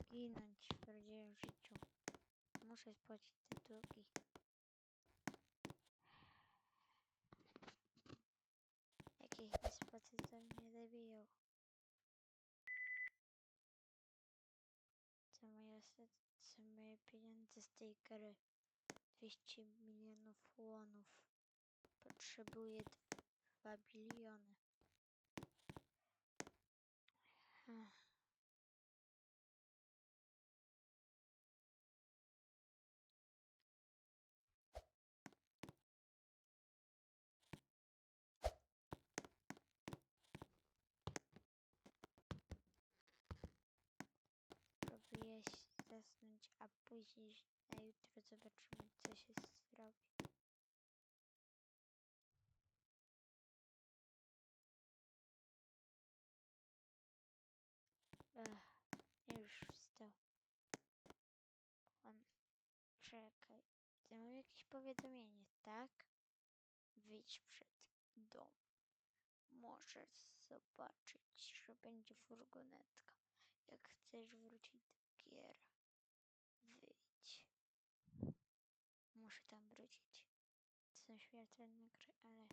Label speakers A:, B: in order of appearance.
A: zginąć w prawdziwym życiu. Muszę spłacić te długi. Jak ich nie spłacę, to mnie zabiją. To moje, to moje pieniądze z tej gry. 200 milionów łonów. Potrzebuję 2 biliony. 10, a później na jutro zobaczymy, co się zrobi. Ech, już wstał. On... Czekaj. Ja mam jakieś powiadomienie, tak? Wyjdź przed dom. Możesz zobaczyć, że będzie furgonetka. Jak chcesz wrócić do są śmiertelne ale